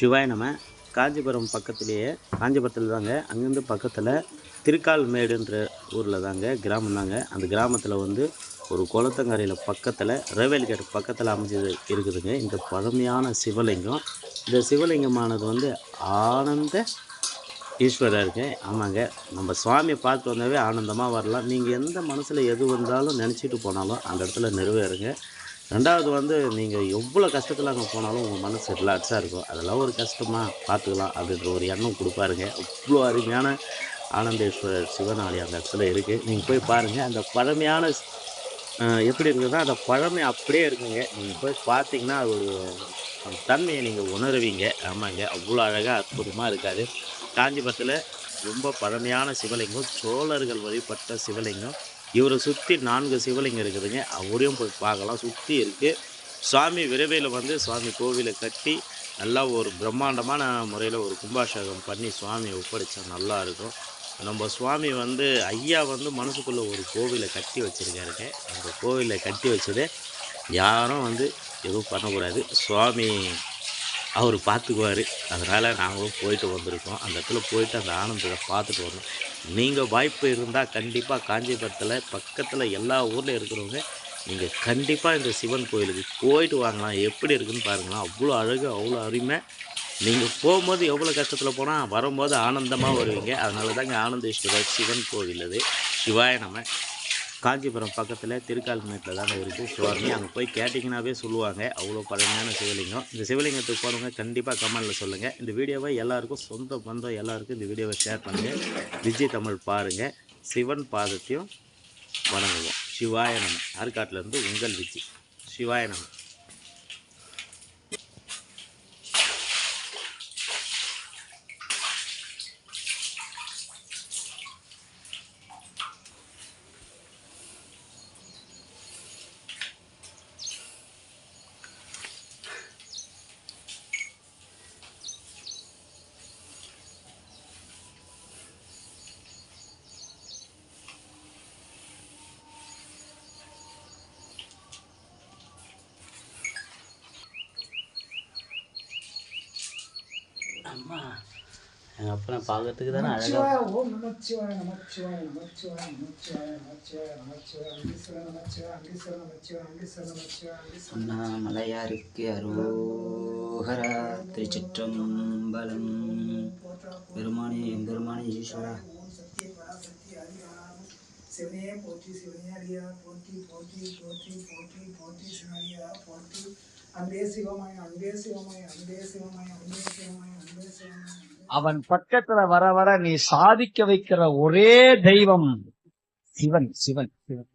சிவாய் நம்ம காஞ்சிபுரம் பக்கத்துலேயே காஞ்சிபுரத்தில் தாங்க அங்கேருந்து பக்கத்தில் திருக்கால்மேடுன்ற ஊரில் தாங்க கிராமம் தாங்க. அந்த கிராமத்தில் வந்து ஒரு குளத்தங்கரையில் பக்கத்தில் ரயில்வே கேட் பக்கத்தில் அமைஞ்சது இருக்குதுங்க. இந்த பழமையான சிவலிங்கம். இந்த சிவலிங்கமானது வந்து ஆனந்த ஈஸ்வரருக்கு ஆமாங்க. நம்ம சுவாமியை பார்த்து வந்தாவே ஆனந்தமாக வரலாம். நீங்கள் எந்த மனசில் எது வந்தாலும் நினச்சிட்டு போனாலும் அந்த இடத்துல நிறைவேறுங்க. ரெண்டாவது வந்து நீங்கள் எவ்வளோ கஷ்டத்தில் அங்கே போனாலும் உங்கள் மனசு ரிலாக்ஸாக இருக்கும். அதெல்லாம் ஒரு கஷ்டமாக பார்த்துக்கலாம் அப்படின்ற ஒரு எண்ணம் கொடுப்பாருங்க. அவ்வளோ அருமையான ஆனந்தேஸ்வரர் சிவன் ஆலயம் அந்த இடத்துல இருக்குது நீங்கள் போய் பாருங்கள் அந்த பழமையான எப்படி இருக்குதுன்னா அந்த பழமை அப்படியே இருக்குங்க. நீங்கள் போய் பார்த்தீங்கன்னா அது ஒரு தன்மையை நீங்கள் உணருவீங்க. ஆமாங்க. அவ்வளோ அழகாக அற்புதமாக இருக்காது காஞ்சிபுரத்தில் ரொம்ப பழமையான சிவலிங்கம் சோழர்கள் வழிபட்ட சிவலிங்கம். இவரை சுற்றி நான்கு சிவலிங்கம் இருக்குதுங்க. அவரையும் போய் பார்க்கலாம். சுற்றி இருக்குது சுவாமி விரைவில் வந்து சுவாமி கோவிலை கட்டி நல்லா ஒரு பிரம்மாண்டமான முறையில் ஒரு கும்பாஷேகம் பண்ணி சுவாமியை ஒப்படைச்சா நல்லா இருக்கும். நம்ம சுவாமி வந்து ஐயா வந்து மனசுக்குள்ளே ஒரு கோவிலை கட்டி வச்சுருக்காருங்க. அந்த கோவிலை கட்டி வச்சதே யாரும் வந்து எதுவும் பண்ணக்கூடாது. சுவாமி அவர் பார்த்துக்குவார் அதனால் நாங்களும் போயிட்டு வந்திருக்கோம். அந்த இடத்துல போயிட்டு அந்த ஆனந்தத்தை பார்த்துட்டு வரணும். நீங்கள் வாய்ப்பு இருந்தால் கண்டிப்பாக காஞ்சிபுரத்தில் பக்கத்தில் எல்லா ஊரில் இருக்கிறவங்க நீங்கள் கண்டிப்பாக இந்த சிவன் கோயிலுக்கு போயிட்டு வாங்கலாம். எப்படி இருக்குன்னு பாருங்களேன். அவ்வளோ அழகு அவ்வளோ அருமை. நீங்கள் போகும்போது எவ்வளோ கஷ்டத்தில் போனால் வரும்போது ஆனந்தமாக வருவீங்க. அதனால தாங்க ஆனந்தேஸ்வரர் சிவன் கோவில் அது. சிவாய நம்ம காஞ்சிபுரம் பக்கத்தில் திருக்கால்மேட்டில் தாங்க இருக்குது சுவாமி அங்கே போய் கேட்டிங்கனாவே சொல்லுவாங்க. அவ்வளோ பழமையான சிவலிங்கம். இந்த சிவலிங்கத்துக்கு போனவங்க கண்டிப்பாக கமெண்டில் சொல்லுங்கள் இந்த வீடியோவை எல்லாருக்கும் சொந்த பந்தம் எல்லாருக்கும் இந்த வீடியோவை ஷேர் பண்ணுங்கள் விஜய் தமிழ் பாருங்கள் சிவன் பாதத்தையும் வணங்குவோம். சிவாய நம. ஆற்காட்டிலேருந்து உங்கள் விஜய். சிவாய நம. அம்மா எங்கள் அப்பா பார்க்கறதுக்கு தானே அழகாக நமச்சிவாய ஓம் நமச்சிவாய நமச்சிவாய நமச்சிவாய நமச்சிவாய நமச்சிவாய நமச்சிவாய அங்கீஸ்வர நமச்சிவாய அங்கீஸ்வர நமச்சிவாய அங்கீஸ்வர நமச்சிவாய அங்கீஸ்வர அண்ணாமலையாருக்கு அரோகரா திருச்சிற்றம்பலம் பெருமானே எம்பெருமானே ஈஸ்வரா ஓம் சத்திய பராசக்தி அரியாரம் சிவனையே போற்றி சிவனையே அடியா போற்றி போற்றி போற்றி போற்றி போற்றி சிவனடியா போற்றி அன்பே சிவமாய் அன்பே சிவமாய் அன்பே சிவமாய் அன்பே சிவமாய் அன்பே சிவமாய் அவன் பக்கத்துல வர வர நீ சாதிக்க வைக்கிற ஒரே தெய்வம் சிவன் சிவன். சிவன்